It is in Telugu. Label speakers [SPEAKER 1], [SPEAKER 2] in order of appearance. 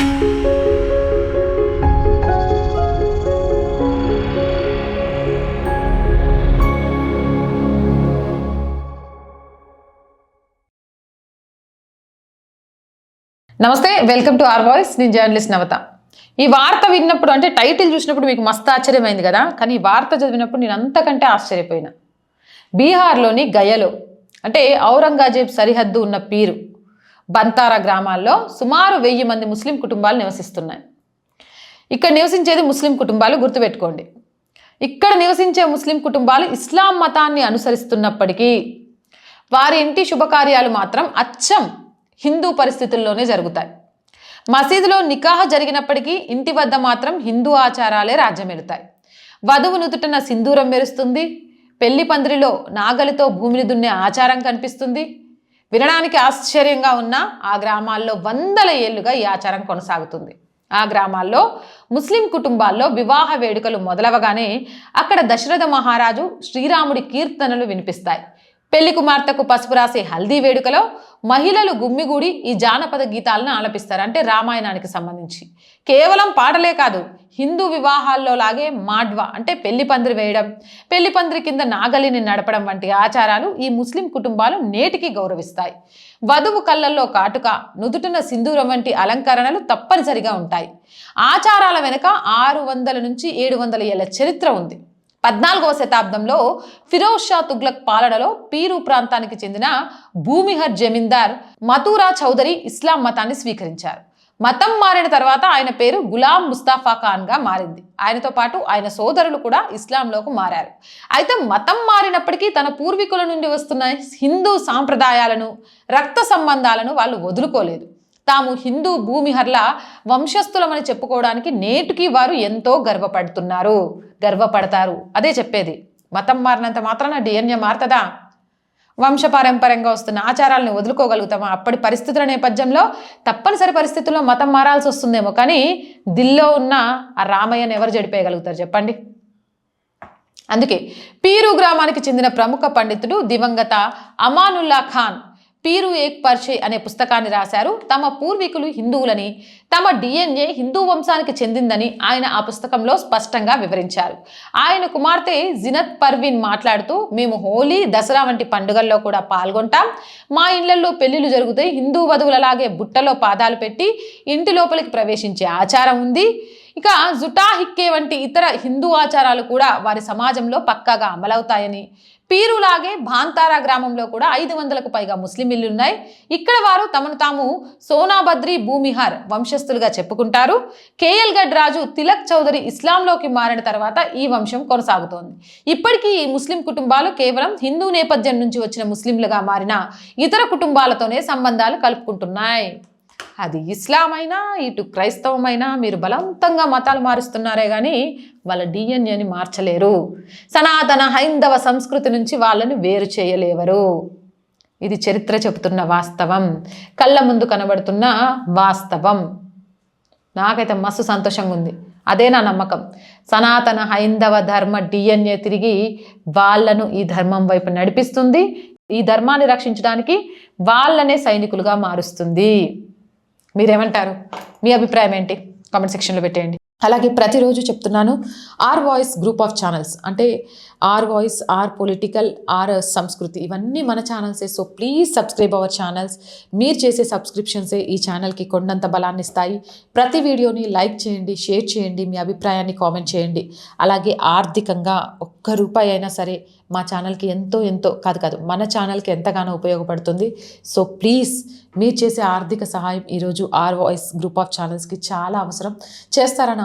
[SPEAKER 1] నమస్తే వెల్కమ్ టు ఆర్ వాయిస్. నేను జర్నలిస్ట్ నవత. ఈ వార్త విన్నప్పుడు అంటే టైటిల్ చూసినప్పుడు మీకు మస్తు ఆశ్చర్యమైంది కదా? కానీ ఈ వార్త చదివినప్పుడు నేను అంతకంటే ఆశ్చర్యపోయినా. బీహార్లోని గయలో అంటే ఔరంగజేబ్ సరిహద్దు ఉన్న పీరు బంతారా గ్రామాల్లో సుమారు వెయ్యి మంది ముస్లిం కుటుంబాలు నివసిస్తున్నాయి. ఇక్కడ నివసించేది ముస్లిం కుటుంబాలు గుర్తుపెట్టుకోండి. ఇక్కడ నివసించే ముస్లిం కుటుంబాలు ఇస్లాం మతాన్ని అనుసరిస్తున్నప్పటికీ వారి ఇంటి శుభకార్యాలు మాత్రం అచ్చం హిందూ పరిస్థితుల్లోనే జరుగుతాయి. మసీదులో నికాహ జరిగినప్పటికీ ఇంటి వద్ద మాత్రం హిందూ ఆచారాలే రాజ్యమెలుతాయి వధువు నుదుటన సింధూరం మెరుస్తుంది. పెళ్ళి పందిరిలో నాగలితో భూమిని దున్నే ఆచారం కనిపిస్తుంది. వినడానికి ఆశ్చర్యంగా ఉన్న ఆ గ్రామాల్లో వందల ఏళ్ళుగా ఈ ఆచారం కొనసాగుతుంది. ఆ గ్రామాల్లో ముస్లిం కుటుంబాల్లో వివాహ వేడుకలు మొదలవగానే అక్కడ దశరథ మహారాజు శ్రీరాముడి కీర్తనలు వినిపిస్తాయి. పెళ్ళి కుమార్తెకు పసుపు రాసే హల్దీ వేడుకలో మహిళలు గుమ్మిగూడి ఈ జానపద గీతాలను ఆలపిస్తారు. అంటే రామాయణానికి సంబంధించి. కేవలం పాటలే కాదు హిందూ వివాహాల్లో లాగే మాడ్వా అంటే పెళ్ళి పందిరి వేయడం పెళ్ళి పందిరి కింద నాగలిని నడపడం వంటి ఆచారాలు ఈ ముస్లిం కుటుంబాలు నేటికి గౌరవిస్తాయి. వధువు కళ్ళల్లో కాటుక నుదుటిన సింధూరం వంటి అలంకరణలు తప్పనిసరిగా ఉంటాయి. ఆచారాల వెనుక ఆరు వందల నుంచి ఏడు వందల ఏళ్ళ చరిత్ర ఉంది. పద్నాలుగవ శతాబ్దంలో ఫిరోజ్ షా తుగ్లక్ పాలనలో పీరు ప్రాంతానికి చెందిన భూమిహర్ జమీందార్ మతూరా చౌదరి ఇస్లాం మతాన్ని స్వీకరించారు. మతం మారిన తర్వాత ఆయన పేరు గులాం ముస్తాఫా ఖాన్గా మారింది. ఆయనతో పాటు ఆయన సోదరులు కూడా ఇస్లాంలోకి మారారు. అయితే మతం మారినప్పటికీ తన పూర్వీకుల నుండి వస్తున్న హిందూ సాంప్రదాయాలను రక్త సంబంధాలను వాళ్ళు వదులుకోలేదు. తాము హిందూ భూమిహర్ల వంశస్థులమని చెప్పుకోవడానికి నేటికి వారు ఎంతో గర్వపడుతున్నారు. గర్వపడతారు. అదే చెప్పేది. మతం మారినంత మాత్రాన డిఎన్ఏ మారుతుందా? వంశపారంపర్యంగా వస్తున్న ఆచారాలను వదులుకోగలుగుతామా? అప్పటి పరిస్థితుల నేపథ్యంలో తప్పనిసరి పరిస్థితుల్లో మతం మారాల్సి వస్తుందేమో. కానీ దిల్లో ఉన్న ఆ రామయ్యను ఎవరు జడిపేయగలుగుతారు చెప్పండి. అందుకే పీరు గ్రామానికి చెందిన ప్రముఖ పండితుడు దివంగత అమానుల్లా ఖాన్ పీరు ఏక్ పర్షే అనే పుస్తకాన్ని రాశారు. తమ పూర్వీకులు హిందువులని తమ డిఎన్ఏ హిందూ వంశానికి చెందిందని ఆయన ఆ పుస్తకంలో స్పష్టంగా వివరించారు. ఆయన కుమార్తె జినత్ పర్వీన్ మాట్లాడుతూ మేము హోలీ దసరా వంటి పండుగల్లో కూడా పాల్గొంటాం. మా ఇళ్ళలో పెళ్ళిళ్ళు జరుగుతాయి. హిందూ వధువులలాగే బుట్టలో పాదాలు పెట్టి ఇంటి లోపలికి ప్రవేశించే ఆచారం ఉంది. ఇక జుటా హిక్కే వంటి ఇతర హిందూ ఆచారాలు కూడా వారి సమాజంలో పక్కాగా అమలవుతాయని. పీరులాగే భాంతారా గ్రామంలో కూడా ఐదు వందలకు పైగా ముస్లిం ఇల్లున్నాయి ఇక్కడ వారు తమను తాము సోనాబద్రి భూమిహార్ వంశస్థులుగా చెప్పుకుంటారు. కేఎల్ గఢ్ రాజు తిలక్ చౌదరి ఇస్లాంలోకి మారిన తర్వాత ఈ వంశం కొనసాగుతోంది. ఇప్పటికీ ఈ ముస్లిం కుటుంబాలు కేవలం హిందూ నేపథ్యం నుంచి వచ్చిన ముస్లింలుగా మారిన ఇతర కుటుంబాలతోనే సంబంధాలు కలుపుకుంటున్నాయి. అది ఇస్లాం అయినా ఇటు క్రైస్తవమైనా మీరు బలవంతంగా మతాలు మారుస్తున్నారే కానీ వాళ్ళ డిఎన్ఏని మార్చలేరు. సనాతన హైందవ సంస్కృతి నుంచి వాళ్ళని వేరు చేయలేవరు. ఇది చరిత్ర చెబుతున్న వాస్తవం. కళ్ళ ముందు కనబడుతున్న వాస్తవం. నాకైతే మస్తు సంతోషంగా ఉంది అదే నా నమ్మకం. సనాతన హైందవ ధర్మ డిఎన్ఏ తిరిగి వాళ్ళను ఈ ధర్మం వైపు నడిపిస్తుంది. ఈ ధర్మాన్ని రక్షించడానికి వాళ్ళనే సైనికులుగా మారుస్తుంది. మీరేమంటారు? మీ అభిప్రాయం ఏంటి? కామెంట్ సెక్షన్లో పెట్టేయండి. అలాగే ప్రతిరోజు చెప్తున్నాను R voice group of channels అంటే R voice R political R Sanskriti ఇవన్నీ మన ఛానల్సే so please subscribe our channels మీరు చేసే సబ్స్క్రిప్షన్సే ఈ ఛానల్కి కొండంత బలాన్ని ఇస్తాయి. ప్రతి వీడియోని లైక్ చేయండి షేర్ చేయండి మీ అభిప్రాయాన్ని కామెంట్ చేయండి. అలాగే ఆర్థికంగా ఒక్క రూపాయి అయినా సరే మా ఛానల్కి ఎంతో ఎంతో కాదు కాదు మన ఛానల్కి ఎంతగానో ఉపయోగపడుతుంది. సో ప్లీజ్ మీరు చేసే ఆర్థిక సహాయం ఈరోజు ఆర్ వాయిస్ గ్రూప్ ఆఫ్ ఛానల్స్కి చాలా అవసరం. చేస్తారని